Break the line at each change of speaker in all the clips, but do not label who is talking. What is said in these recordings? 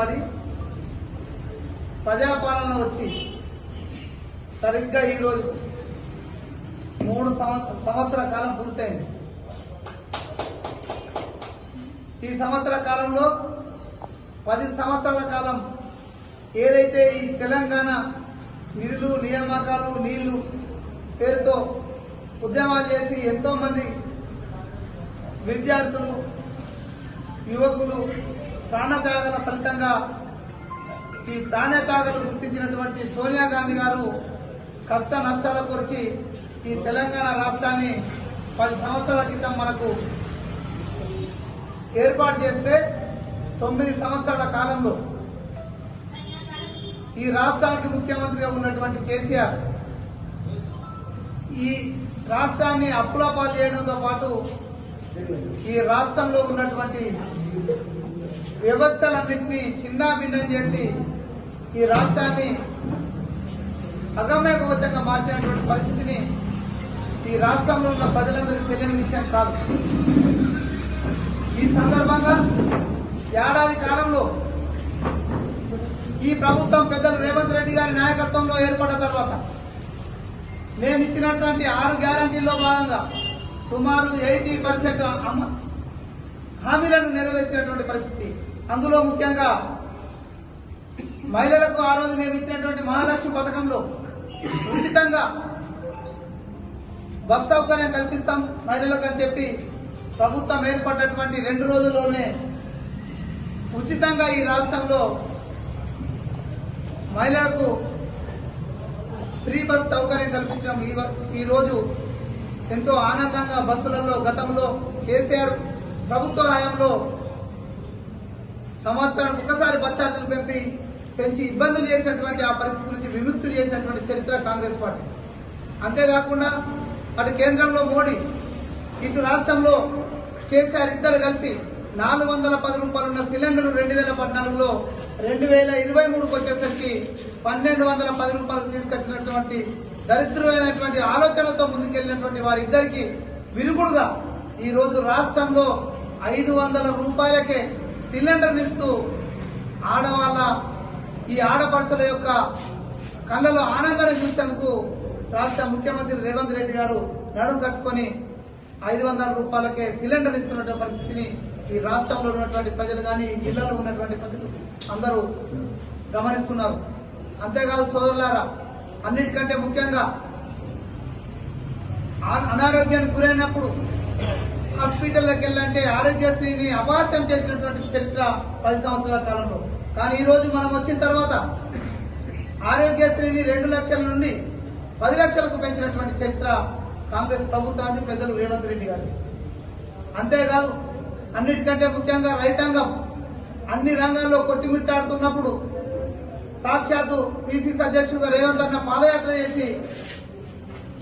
ఏర్పడి ప్రజాపాలన వచ్చి సరిగ్గా ఈరోజు మూడు సంవత్సర కాలం పూర్తయింది. ఈ సంవత్సర కాలంలో పది సంవత్సరాల కాలం ఏదైతే ఈ తెలంగాణ నిధులు నియామకాలు నీళ్ళు పేరుతో ఉద్యమాలు చేసి ఎంతో మంది విద్యార్థులు యువకులు ప్రాణత్యాగాల ఫలితంగా ఈ ప్రాణత్యాగాలు గుర్తించినటువంటి సోనియా గాంధీ గారు కష్ట నష్టాల వచ్చి ఈ తెలంగాణ రాష్ట్రాన్ని పది సంవత్సరాల క్రితం మనకు ఏర్పాటు చేస్తే తొమ్మిది సంవత్సరాల కాలంలో ఈ రాష్ట్రానికి ముఖ్యమంత్రిగా ఉన్నటువంటి కేసీఆర్ ఈ రాష్ట్రాన్ని అప్పుల పాలు చేయడంతో పాటు ఈ రాష్ట్రంలో ఉన్నటువంటి వ్యవస్థలన్నింటినీ చిన్నా భిన్నం చేసి ఈ రాష్ట్రాన్ని అగమ్యగోచంగా మార్చినటువంటి పరిస్థితిని ఈ రాష్ట్రంలో ఉన్న ప్రజలందరికీ తెలియని విషయం కాదు. ఈ సందర్భంగా ఏడాది కాలంలో ఈ ప్రభుత్వం పెద్దలు రేవంత్ రెడ్డి గారి నాయకత్వంలో ఏర్పడిన తర్వాత మేము ఇచ్చినటువంటి ఆరు గ్యారంటీల్లో భాగంగా సుమారు ఎయిటీ పర్సెంట్ హామీలను నెరవేర్చినటువంటి పరిస్థితి. అందులో ముఖ్యంగా మహిళలకు ఆ రోజు మేము ఇచ్చినటువంటి మహాలక్ష్మి పథకంలో ఉచితంగా బస్ సౌకర్యం కల్పిస్తాం మహిళలకు అని చెప్పి ప్రభుత్వం ఏర్పడినటువంటి రెండు రోజుల్లోనే ఉచితంగా ఈ రాష్ట్రంలో మహిళలకు ఫ్రీ బస్ సౌకర్యం కల్పించడం ఈ ఈరోజు రోజు ఎంతో ఆనందంగా బస్సులలో గతంలో కేసీఆర్ ప్రభుత్వ హయాంలో సంవత్సరానికి ఒకసారి బస్ పెంపి పెంచి ఇబ్బందులు చేసినటువంటి ఆ పరిస్థితి నుంచి విముక్తులు చేసినటువంటి చరిత్ర కాంగ్రెస్ పార్టీ. అంతేకాకుండా అటు కేంద్రంలో మోడీ ఇటు రాష్ట్రంలో కేసీఆర్ ఇద్దరు కలిసి నాలుగు వందల పది రూపాయలు ఉన్న సిలిండర్ రెండు వేల పద్నాలుగులో రెండు వేల ఇరవై మూడుకి వచ్చేసరికి పన్నెండు వందల పది రూపాయలకు తీసుకొచ్చినటువంటి దరిద్రమైనటువంటి ఆలోచనతో ముందుకెళ్ళినటువంటి వారిద్దరికి విరుగుడుగా ఈరోజు రాష్ట్రంలో ఐదు వందల రూపాయలకే సిలిండర్ ఇస్తూ ఆడవాళ్ళ ఈ ఆడపడుచుల యొక్క కళ్ళలో ఆనందాన్ని చూసేందుకు రాష్ట్ర ముఖ్యమంత్రి రేవంత్ రెడ్డి గారు నడుం కట్టుకొని ఐదు వందల రూపాయలకే సిలిండర్ ఇస్తున్నటువంటి పరిస్థితిని ఈ రాష్ట్రంలో ఉన్నటువంటి ప్రజలు కానీ ఈ జిల్లాలో ఉన్నటువంటి ప్రజలు అందరూ గమనిస్తున్నారు. అంతేకాదు సోదరులారా అన్నిటికంటే ముఖ్యంగా ఆ- అనారోగ్యానికి గురైనప్పుడు హాస్పిటల్లోకి వెళ్ళాలంటే ఆరోగ్యశ్రీని అపాస్యం చేసినటువంటి చరిత్ర పది సంవత్సరాల కాలంలో. కానీ ఈ రోజు మనం వచ్చిన తర్వాత ఆరోగ్యశ్రీని రెండు లక్షల నుండి పది లక్షలకు పెంచినటువంటి చరిత్ర కాంగ్రెస్ ప్రభుత్వానికి పెద్దలు రేవంత్ రెడ్డి గారు. అంతేకాదు అన్నిటికంటే ముఖ్యంగా రైతాంగం అన్ని రంగాల్లో కొట్టిమిట్టాడుతున్నప్పుడు సాక్షాత్తు పిసిసి అధ్యక్షుడుగా రేవంత్ అన్న పాదయాత్ర చేసి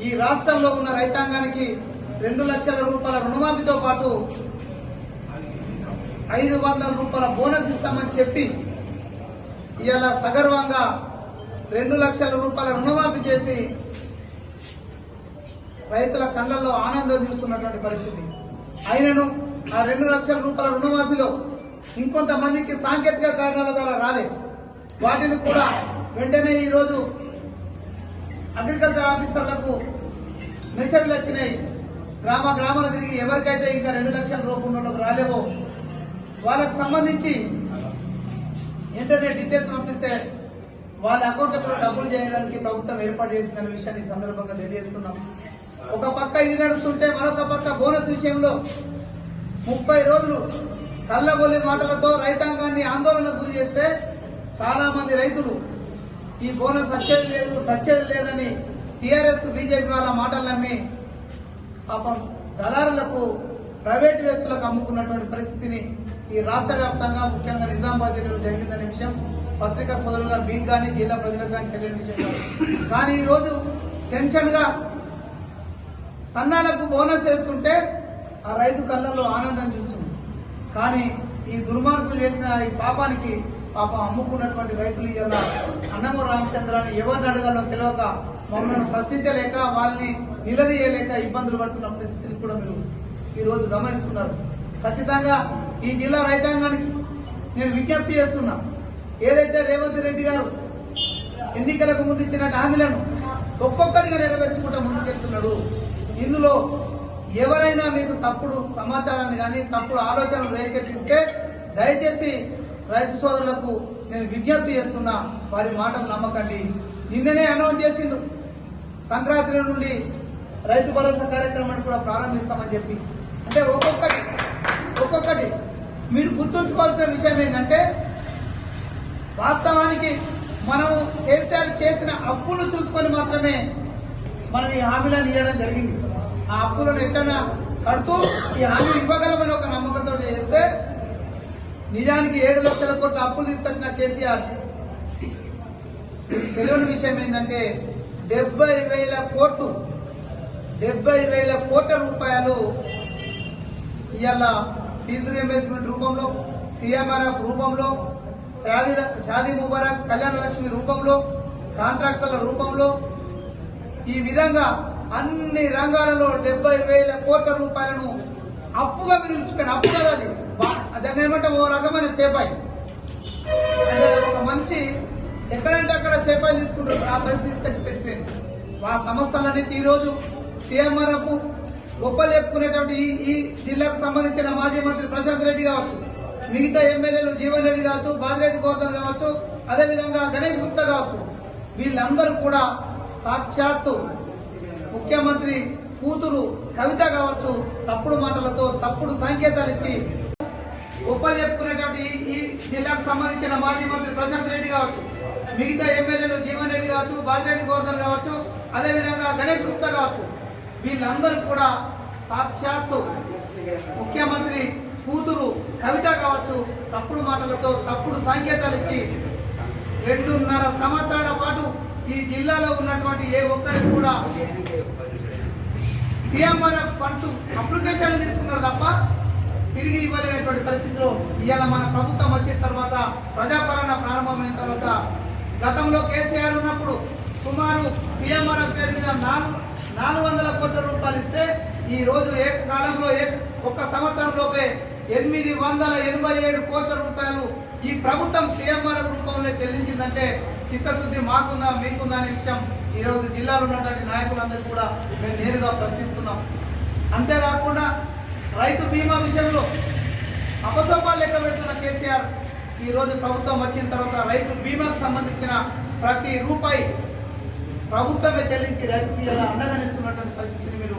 ఈ రాష్ట్రంలో ఉన్న రైతాంగానికి రెండు లక్షల రూపాయల రుణమాఫీతో పాటు ఐదు వందల రూపాయల బోనస్ ఇస్తామని చెప్పి ఇవాళ సగర్వంగా రెండు లక్షల రూపాయల రుణమాఫీ చేసి రైతుల కళ్ళల్లో ఆనందం చూస్తున్నటువంటి పరిస్థితి. అయినను ఆ రెండు లక్షల రూపాయల రుణమాఫీలో ఇంకొంతమందికి సాంకేతిక కారణాల ద్వారా రాలేదు వాటిని కూడా వెంటనే ఈరోజు అగ్రికల్చర్ ఆఫీసర్లకు మెసేజ్లు వచ్చినాయి. గ్రామ గ్రామాలు తిరిగి ఎవరికైతే ఇంకా రెండు లక్షల రూపాయలకు రాలేవో వాళ్ళకి సంబంధించి ఇంటర్నెట్ డీటెయిల్స్ పంపిస్తే వాళ్ళ అకౌంట్లో డబ్బులు చేయడానికి ప్రభుత్వం ఏర్పాటు చేసిన విషయాన్ని సందర్భంగా తెలియజేస్తున్నాం. ఒక పక్క ఇది నడుస్తుంటే మరొక పక్క బోనస్ విషయంలో ముప్పై రోజులు కళ్ళబొల్లి మాటలతో రైతాంగాన్ని ఆందోళన గురి చేస్తే చాలా మంది రైతులు ఈ బోనస్ సచ్చేది లేదు సచ్చేది లేదని టీఆర్ఎస్ బీజేపీ వాళ్ళ మాటలు నమ్మి పాపం దళారులకు ప్రైవేటు వ్యక్తులకు అమ్ముకున్నటువంటి పరిస్థితిని ఈ రాష్ట్ర వ్యాప్తంగా ముఖ్యంగా నిజామాబాద్ జిల్లాలో జరిగిందనే విషయం పత్రికా సోదరులుగా మీకు కానీ జిల్లా ప్రజలకు కానీ తెలియని విషయం కాదు. కానీ ఈరోజు టెన్షన్గా సన్నాలకు బోనస్ వేస్తుంటే ఆ రైతు కళ్ళల్లో ఆనందం చూస్తుంది. కానీ ఈ దుర్మార్గులు చేసిన ఈ పాపానికి పాపం అమ్ముకున్నటువంటి రైతులు ఇలా అన్నమ రామచంద్రాన్ని ఎవరిని అడగాలో తెలియక మమ్మల్ని ప్రశ్నించలేక వాళ్ళని నిలదీయలేక ఇబ్బందులు పడుతున్న పరిస్థితిని కూడా మీరు ఈరోజు గమనిస్తున్నారు. ఖచ్చితంగా ఈ జిల్లా రైతాంగానికి నేను విజ్ఞప్తి చేస్తున్నా. ఏదైతే రేవంత్ రెడ్డి గారు ఎన్నికలకు ముందు ఇచ్చిన హామీలను ఒక్కొక్కటిగా నెరవేర్చుకుంటూ ముందుకెళ్తున్నాడు ఇందులో ఎవరైనా మీకు తప్పుడు సమాచారాన్ని కానీ తప్పుడు ఆలోచనలు రేకెత్తిస్తే దయచేసి రైతు సోదరులకు నేను విజ్ఞప్తి చేస్తున్నా వారి మాటలు నమ్మకండి. నిన్ననే అనౌన్స్ చేసిండు. సంక్రాంతి నుండి రైతు భరోసా కార్యక్రమాన్ని కూడా ప్రారంభిస్తామని చెప్పి. అంటే ఒక్కొక్కటి ఒక్కొక్కటి. మీరు గుర్తుంచుకోవాల్సిన విషయం ఏంటంటే వాస్తవానికి మనము కేసీఆర్ చేసిన అప్పులు చూసుకొని మాత్రమే మనం ఈ హామీలను ఇవ్వడం జరిగింది. ఆ అప్పులను ఎట్లన్నా కడుతూ ఈ హామీ ఇవ్వగలమని ఒక నమ్మకంతో చేస్తే నిజానికి ఏడు లక్షల కోట్ల అప్పులు తీసుకొచ్చిన కేసీఆర్. తెలియని విషయం ఏంటంటే డెబ్బై వేల కోట్లు డెబ్బై వేల కోట్ల రూపాయలు ఇవాళ ఫీజు రియంబర్స్మెంట్ రూపంలో సిఎంఆర్ఎఫ్ రూపంలో షాదీ షాదీ ముబారక్ కళ్యాణ లక్ష్మి రూపంలో కాంట్రాక్టర్ల రూపంలో ఈ విధంగా అన్ని రంగాలలో డెబ్బై వేల కోట్ల రూపాయలను అప్పుగా మిగిల్చుకోండి అప్పు కదా అది దాన్ని ఏమంటే ఓ రకమైన సేపాయి అంటే ఒక మనిషి ఎక్కడంటే అక్కడ చేపాయి తీసుకుంటారు ఆ పరిస్థితి తీసుకొచ్చి పెట్టిపోయింది ఆ సంస్థలన్నిటి ఈ రోజు సీఎంఆర్ఎఫ్ గొప్పలు చెప్పుకునేటువంటి ఈ ఈ జిల్లాకు సంబంధించిన మాజీ మంత్రి ప్రశాంత్ రెడ్డి కావచ్చు మిగతా ఎమ్మెల్యేలు జీవన్ రెడ్డి కావచ్చు బాజిరెడ్డి గోవర్ధన్ కావచ్చు అదేవిధంగా గణేష్ గుప్తా కావచ్చు వీళ్ళందరూ కూడా సాక్షాత్తు ముఖ్యమంత్రి కూతురు కవిత కావచ్చు తప్పుడు మాటలతో తప్పుడు సంకేతాలు ఇచ్చి గొప్పలు చెప్పుకునేటువంటి ఈ- జిల్లాకు సంబంధించిన మాజీ మంత్రి ప్రశాంత్ రెడ్డి కావచ్చు మిగతా ఎమ్మెల్యేలు జీవన్ రెడ్డి కావచ్చు బాజిరెడ్డి గోవర్ధన్ కావచ్చు అదేవిధంగా గణేష్ గుప్తా కావచ్చు వీళ్ళందరూ కూడా సాక్షాత్తు ముఖ్యమంత్రి కూతురు కవిత కావచ్చు తప్పుడు మాటలతో తప్పుడు సంకేతాలు ఇచ్చి రెండున్నర సంవత్సరాల పాటు ఈ జిల్లాలో ఉన్నటువంటి ఏ ఒక్కరికి కూడా సీఎంఆర్ఎఫ్ ఫండ్స్ అప్లికేషన్లు తీసుకున్నారు తప్ప తిరిగి ఇవ్వలేనటువంటి పరిస్థితిలో ఇవాళ మన ప్రభుత్వం వచ్చిన తర్వాత ప్రజాపాలన ప్రారంభమైన తర్వాత గతంలో కేసీఆర్ ఉన్నప్పుడు సుమారు సీఎంఆర్ఎఫ్ పేరు మీద నాలుగు నాలుగు వందల కోట్ల రూపాయలు ఇస్తే ఈ రోజు ఏ కాలంలో ఏ ఒక్క సంవత్సరంలోపే ఎనిమిది వందల ఎనభై ఏడు కోట్ల రూపాయలు ఈ ప్రభుత్వం సీఎంఆర్ఎఫ్ రూపంలో చెల్లించిందంటే చిత్తశుద్ధి మాకుందా మీకుందా అనే విషయం ఈరోజు జిల్లాలో ఉన్నటువంటి నాయకులందరూ కూడా మేము నేరుగా ప్రశ్నిస్తున్నాం. అంతేకాకుండా రైతు బీమా విషయంలో అపసంపాలు లెక్క పెడుతున్న కేసీఆర్ ఈరోజు ప్రభుత్వం వచ్చిన తర్వాత రైతు బీమాకు సంబంధించిన ప్రతి రూపాయి ప్రభుత్వమే చెల్లించి రైతుకి ఇలా అండగా నిలుస్తున్నటువంటి పరిస్థితిని మీరు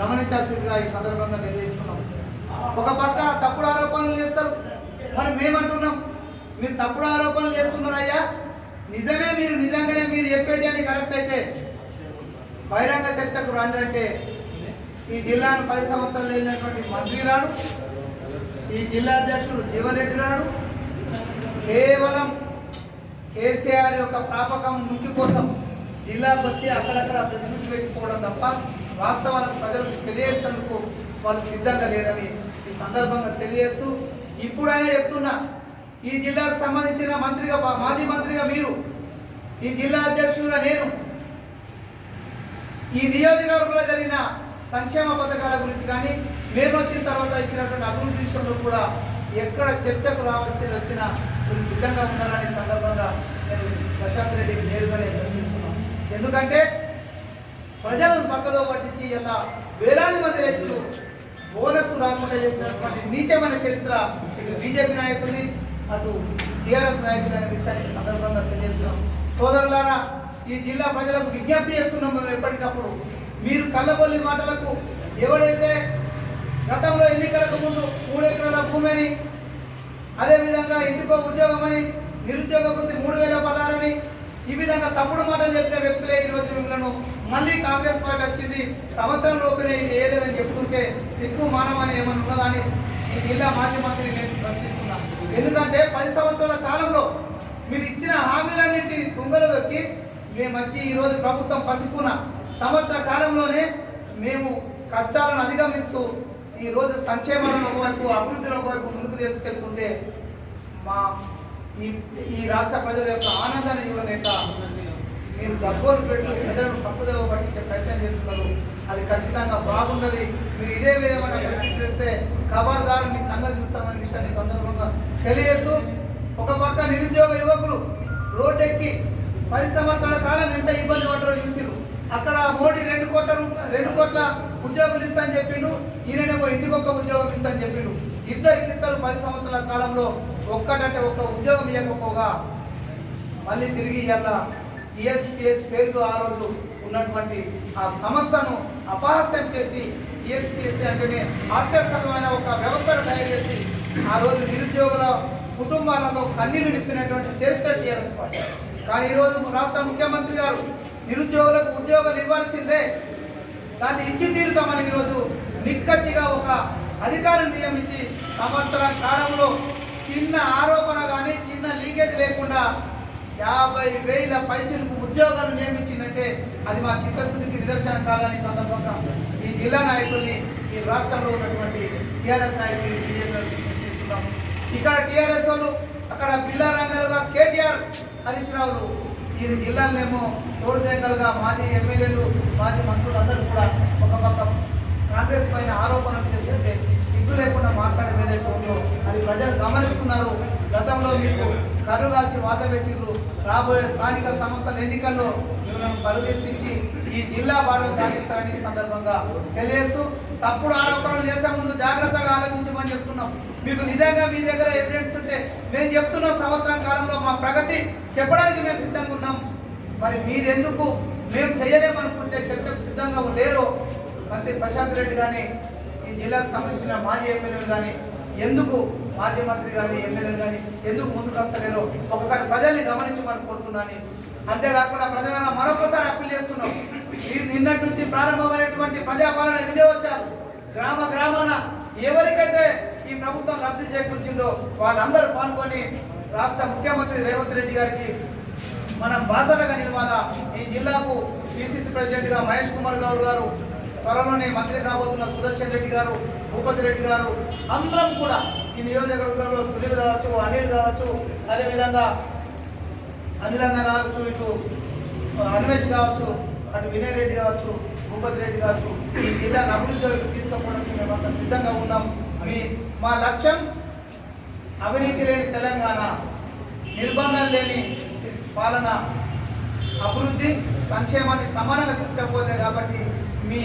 గమనించాల్సిందిగా ఈ సందర్భంగా నిర్ణయిస్తున్నాం ఒక పక్క తప్పుడు ఆరోపణలు చేస్తారు. మరి మేమంటున్నాం. మీరు తప్పుడు ఆరోపణలు చేస్తున్నారయ్యా నిజమే మీరు నిజంగానే మీరు చెప్పేటి అని కరెక్ట్ అయితే బహిరంగ చర్చకు రాండి ఈ జిల్లాను పది సంవత్సరాలు వెళ్ళినటువంటి మంత్రి రాడు ఈ జిల్లా అధ్యక్షుడు జీవరెడ్డి రాడు. కేవలం కేసీఆర్ యొక్క ప్రాపకం ముక్తి కోసం జిల్లాకు వచ్చి అక్కడక్కడ ప్రెస్ మీట్ పెట్టుకోవడం తప్ప వాస్తవాలకు ప్రజలకు తెలియజేసేందుకు వాళ్ళు సిద్ధంగా లేరని ఈ సందర్భంగా తెలియజేస్తూ ఇప్పుడైనా చెప్తున్నా ఈ జిల్లాకు సంబంధించిన మంత్రిగా మాజీ మంత్రిగా మీరు ఈ జిల్లా అధ్యక్షుడిగా నేను ఈ నియోజకవర్గంలో జరిగిన సంక్షేమ పథకాల గురించి కానీ మేము వచ్చిన తర్వాత ఇచ్చినటువంటి అభివృద్ధి విషయంలో కూడా ఎక్కడ చర్చకు రావాల్సి వచ్చినా మీరు సిద్ధంగా ఉండాలని సందర్భంగా నేను ప్రశాంత్ రెడ్డికి నేరుగానే ప్రశ్నిస్తున్నాను ఎందుకంటే ప్రజలను పక్కదో పట్టించి ఇలా వేలాది మంది రైతులు బోనస్ రాకుండా చేసినటువంటి నీచమైన చరిత్ర ఇటు బీజేపీ నాయకుడిని అటు టీఆర్ఎస్ నాయకుడు అనే విషయాన్ని సందర్భంగా తెలియజేస్తున్నాం. సోదరులారా ఈ జిల్లా ప్రజలకు విజ్ఞప్తి చేస్తున్నాం మేము ఎప్పటికప్పుడు. మీరు కళ్ళబొల్లి మాటలకు ఎవరైతే గతంలో ఎన్నికలకు ముందు మూడు ఎకరాల భూమి అని అదేవిధంగా ఇంటికో ఉద్యోగం అని నిరుద్యోగ వృత్తి మూడు వేల పదాలని ఈ విధంగా తప్పుడు మాటలు చెప్పిన వ్యక్తులే ఈరోజు మిమ్మల్ని మళ్ళీ కాంగ్రెస్ పార్టీ వచ్చింది సంవత్సరం లోపలే వేయలేదని చెప్పుకుంటే సిగ్గు మానవని ఏమన్నా ఉన్నదా అని ఈ జిల్లా మాజీ మంత్రి నేను ప్రశ్నిస్తున్నా. ఎందుకంటే పది సంవత్సరాల కాలంలో మీరు ఇచ్చిన హామీలన్నింటినీ కుంగలో దొక్కి మేము వచ్చి ఈరోజు ప్రభుత్వం పసిపున సంవత్సర కాలంలోనే మేము కష్టాలను అధిగమిస్తూ ఈ రోజు సంక్షేమాలను ఒకవైపు అభివృద్ధిని ఒకవైపు ముందుకు తీసుకెళ్తుంటే మా ఈ ఈ రాష్ట్ర ప్రజల యొక్క ఆనందాన్ని ఇవ్వలేక మీరు గగ్గోలు పెట్టి ప్రజలను తప్పుదోవ పట్టించే ప్రయత్నం చేస్తున్నారు. అది ఖచ్చితంగా బాగుండదు. మీరు ఇదే విధమైన పరిస్థితి చేస్తే ఖబర్దారు మీ సంగతి చూస్తామనే విషయాన్ని సందర్భంగా తెలియజేస్తూ ఒక పక్క నిరుద్యోగ యువకులు రోడ్డెక్కి పది సంవత్సరాల కాలం ఎంత ఇబ్బంది పడ్డారో చూసిరు అక్కడ మోడీ రెండు కోట్ల రెండు కోట్ల ఉద్యోగులు ఇస్తా అని చెప్పిండు ఈయనేమో ఇంటికి ఒక్క ఉద్యోగం ఇస్తా అని చెప్పిండు. ఇద్దరు ఇద్దరు పది సంవత్సరాల కాలంలో ఒక్కటంటే ఒక్క ఉద్యోగం ఇవ్వకపోగా మళ్ళీ తిరిగి ఇవాళ ఈఎస్పిఎస్ పేరుతో ఆ రోజు ఉన్నటువంటి ఆ సంస్థను అపహాస్యం చేసి ఈఎస్పిఎస్సి అంటేనే హాస్యాస్పదమైన ఒక వ్యవస్థను తయారు చేసి ఆ రోజు నిరుద్యోగుల కుటుంబాలతో కన్నీరు నిప్పినటువంటి చరిత్ర టీఆర్ఎస్ పార్టీ. కానీ ఈరోజు రాష్ట్ర ముఖ్యమంత్రి గారు నిరుద్యోగులకు ఉద్యోగాలు ఇవ్వాల్సిందే. దాన్ని ఇచ్చి తీరుతామని ఈరోజు నిక్కచ్చిగా ఒక అధికారం నియమించి సంవత్సర కాలంలో చిన్న ఆరోపణ కానీ చిన్న లీకేజ్ లేకుండా యాభై వేల పైసలకు ఉద్యోగాలు నియమించిందంటే అది మా చిత్తశుద్ధికి నిదర్శనం కాదని సందర్భంగా ఈ జిల్లా నాయకుల్ని ఈ రాష్ట్రంలో ఉన్నటువంటి టీఆర్ఎస్ నాయకుల్ని బీజేపీ ఇక్కడ టీఆర్ఎస్ వాళ్ళు అక్కడ బిల్లా రంగాలుగా కేటీఆర్ హరీష్ రావులు ఈ జిల్లాలనేమో తోడు దేగలుగా మాజీ ఎమ్మెల్యేలు మాజీ మంత్రులు అందరూ కూడా ఒక పక్క కాంగ్రెస్ పైన ఆరోపణలు చేస్తుంటే సిగ్గు లేకుండా మాట్లాడేది ఏదైతే ఉందో అది ప్రజలు గమనిస్తున్నారు. గతంలో మీకు కర్రు కాల్చి వాత పెట్టిర్రు. రాబోయే స్థానిక సంస్థల ఎన్నికల్లో మిమ్మల్ని పరుగెత్తించి ఈ జిల్లా బారులు దాటిస్తారని సందర్భంగా తెలియజేస్తూ తప్పుడు ఆరోపణలు చేసే ముందు జాగ్రత్తగా ఆలోచించమని చెప్తున్నాం. మీకు నిజంగా మీ దగ్గర ఎవిడెన్స్ ఉంటే మేము చెప్తున్న సంవత్సరం కాలంలో మా ప్రగతి చెప్పడానికి మేము సిద్ధంగా ఉన్నాం. మరి మీరెందుకు మేము చేయలేమనుకుంటే చర్చకు సిద్ధంగా లేరు మంత్రి ప్రశాంత్ రెడ్డి కానీ ఈ జిల్లాకు సంబంధించిన మాజీ ఎమ్మెల్యేలు కానీ ఎందుకు మాజీ మంత్రి కానీ ఎమ్మెల్యేలు కానీ ఎందుకు ముందుకు వస్తలేదో ఒకసారి ప్రజల్ని గమనించమని కోరుతున్నాను. అంతేకాకుండా ప్రజలను మరొకసారి అప్పీల్ చేస్తున్నాం. నిన్నటి నుంచి ప్రారంభమైనటువంటి ప్రజాపాలన విజయోత్సవాలు గ్రామ గ్రామాన ఎవరికైతే ఈ ప్రభుత్వం లబ్ధి చేకూర్చిందో వాళ్ళందరూ పాల్గొని రాష్ట్ర ముఖ్యమంత్రి రేవంత్ రెడ్డి గారికి మనం బాసటగా నిలవాలా? ఈ జిల్లాకు పిసిసి ప్రెసిడెంట్గా మహేష్ కుమార్ గౌడ్ గారు త్వరలోనే మంత్రి కాబోతున్న సుదర్శన్ రెడ్డి గారు భూపతి రెడ్డి గారు అందరం కూడా ఈ నియోజకవర్గంలో సునీల్ కావచ్చు అనిల్ కావచ్చు అదేవిధంగా అనిల్ అన్న కావచ్చు ఇటు అన్వేష్ కావచ్చు అటు వినయ్ రెడ్డి కావచ్చు భూపతి రెడ్డి కావచ్చు ఈ జిల్లాను అభివృద్ధిలోకి తీసుకుపోవడానికి మేమంతా సిద్ధంగా ఉన్నాం. మీ మా లక్ష్యం అవినీతి లేని తెలంగాణ నిర్బంధం లేని పాలన అభివృద్ధి సంక్షేమాన్ని సమానంగా తీసుకపోతే కాబట్టి మీ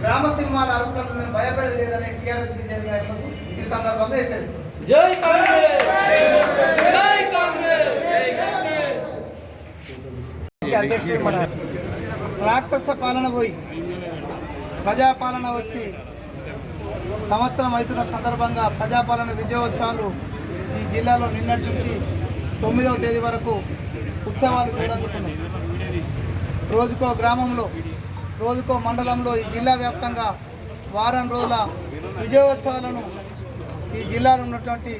గ్రామ సింహాల అరుపులకు మేము భయపడలేదని టీఆర్ఎస్ బీజేపీ నాయకులకు ఈ సందర్భంగా హెచ్చరిస్తున్నాం
జై కాంగ్రెస్!
రాక్షస పాలన పోయి ప్రజాపాలన వచ్చి సంవత్సరం అవుతున్న సందర్భంగా ప్రజాపాలన విజయోత్సవాలు ఈ జిల్లాలో నిన్నటి నుంచి తొమ్మిదవ తేదీ వరకు ఉత్సవాలు చూడందుకున్నాయి రోజుకో గ్రామంలో రోజుకో మండలంలో ఈ జిల్లా వ్యాప్తంగా వారం రోజుల విజయోత్సవాలను ఈ జిల్లాలో ఉన్నటువంటి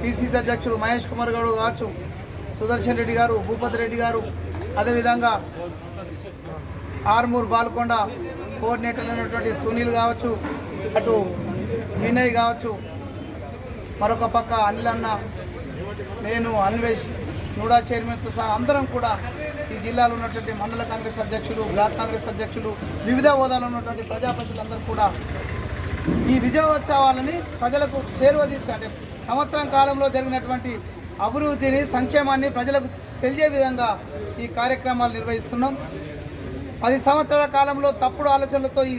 పిసిసి అధ్యక్షుడు మహేష్ కుమార్ గౌడ్ కావచ్చు సుదర్శన్ రెడ్డి గారు భూపతి రెడ్డి గారు అదేవిధంగా ఆర్మూర్ బాల్కొండ కోఆర్డినేటర్లు అయినటువంటి సునీల్ కావచ్చు అటు వినయ్ కావచ్చు మరొక పక్క అనిల్ అన్న నేను అన్వేష్ నూడా చైర్మన్తో సహా అందరం కూడా ఈ జిల్లాలో ఉన్నటువంటి మండల కాంగ్రెస్ అధ్యక్షులు బ్లాక్ కాంగ్రెస్ అధ్యక్షులు వివిధ హోదాలో ఉన్నటువంటి ప్రజాప్రతినిధులందరూ కూడా ఈ విజయోత్సవాలని ప్రజలకు చేరువ తీసుకుంటే సంవత్సరం కాలంలో జరిగినటువంటి అభివృద్ధిని సంక్షేమాన్ని ప్రజలకు తెలియజే విధంగా ఈ కార్యక్రమాలు నిర్వహిస్తున్నాం. పది సంవత్సరాల కాలంలో తప్పుడు ఆలోచనలతో ఈ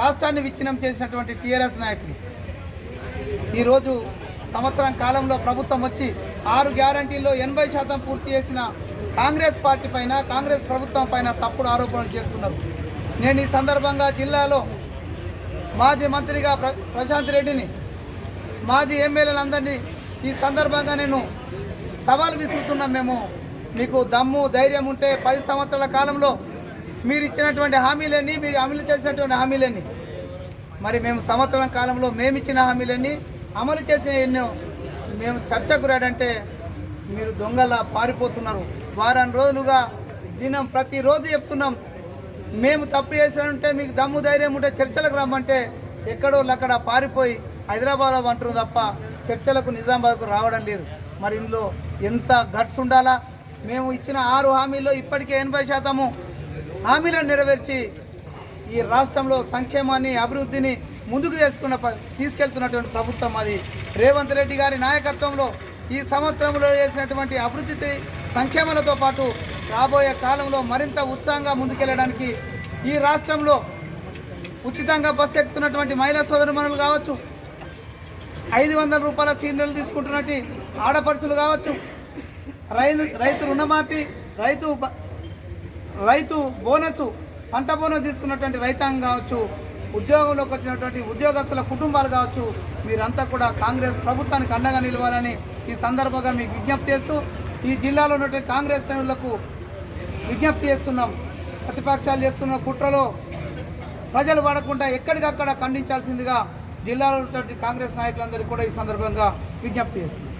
రాష్ట్రాన్ని విచ్ఛిన్నం చేసినటువంటి టీఆర్ఎస్ నాయకులు. ఈరోజు సంవత్సరం కాలంలో ప్రభుత్వం వచ్చి ఆరు గ్యారంటీల్లో ఎనభై శాతం పూర్తి చేసిన కాంగ్రెస్ పార్టీ పైన కాంగ్రెస్ ప్రభుత్వం పైన తప్పుడు ఆరోపణలు చేస్తున్నారు. నేను ఈ సందర్భంగా జిల్లాలో మాజీ మంత్రిగా ప్ర ప్రశాంత్ రెడ్డిని మాజీ ఎమ్మెల్యేలందరినీ ఈ సందర్భంగా నేను సవాల్ విసురుతున్నాం. మేము మీకు దమ్ము ధైర్యం ఉంటే పది సంవత్సరాల కాలంలో మీరు ఇచ్చినటువంటి హామీలన్నీ మీరు అమలు చేసినటువంటి హామీలన్నీ మరి మేము సంవత్సరం కాలంలో మేము ఇచ్చిన హామీలన్నీ అమలు చేసిన ఎన్నో మేము చర్చకు రాడంటే మీరు దొంగలా పారిపోతున్నారు. వారం రోజులుగా దినం ప్రతిరోజు చెప్తున్నాం. మేము తప్పు చేసినంటే మీకు దమ్ము ధైర్యం ఉంటే చర్చలకు రమ్మంటే ఎక్కడో అక్కడ పారిపోయి హైదరాబాద్లో అంటారు తప్ప చర్చలకు నిజామాబాద్కు రావడం లేదు. మరి ఇందులో ఎంత గట్స్ ఉండాలా? మేము ఇచ్చిన ఆరు హామీల్లో ఇప్పటికే ఎనభై శాతము హామీలను నెరవేర్చి ఈ రాష్ట్రంలో సంక్షేమాన్ని అభివృద్ధిని ముందుకు తీసుకున్న తీసుకెళ్తున్నటువంటి ప్రభుత్వం అది. రేవంత్ రెడ్డి గారి నాయకత్వంలో ఈ సంవత్సరంలో చేసినటువంటి అభివృద్ధి సంక్షేమాలతో పాటు రాబోయే కాలంలో మరింత ఉత్సాహంగా ముందుకెళ్ళడానికి ఈ రాష్ట్రంలో ఉచితంగా బస్సు ఎక్కుతున్నటువంటి మహిళా సోదరుమణులు కావచ్చు ఐదు వందల రూపాయల సీనియర్లు తీసుకుంటున్నట్టు ఆడపడుచులు కావచ్చు రైలు రైతు రుణమాఫీ రైతు బ- రైతు బోనస్ పంట బోనస్ తీసుకున్నటువంటి రైతాంగం కావచ్చు ఉద్యోగంలోకి వచ్చినటువంటి ఉద్యోగస్తుల కుటుంబాలు కావచ్చు మీరంతా కూడా కాంగ్రెస్ ప్రభుత్వానికి అండగా నిలవాలని ఈ సందర్భంగా మీకు విజ్ఞప్తి చేస్తూ ఈ జిల్లాలో ఉన్నటువంటి కాంగ్రెస్ శ్రేణులకు విజ్ఞప్తి చేస్తున్నాం. ప్రతిపక్షాలు చేస్తున్న కుట్రలో ప్రజలు పడకుండా ఎక్కడికక్కడ ఖండించాల్సిందిగా జిల్లాలో ఉన్నటువంటి కాంగ్రెస్ నాయకులందరికీ కూడా ఈ సందర్భంగా విజ్ఞప్తి చేస్తున్నాం.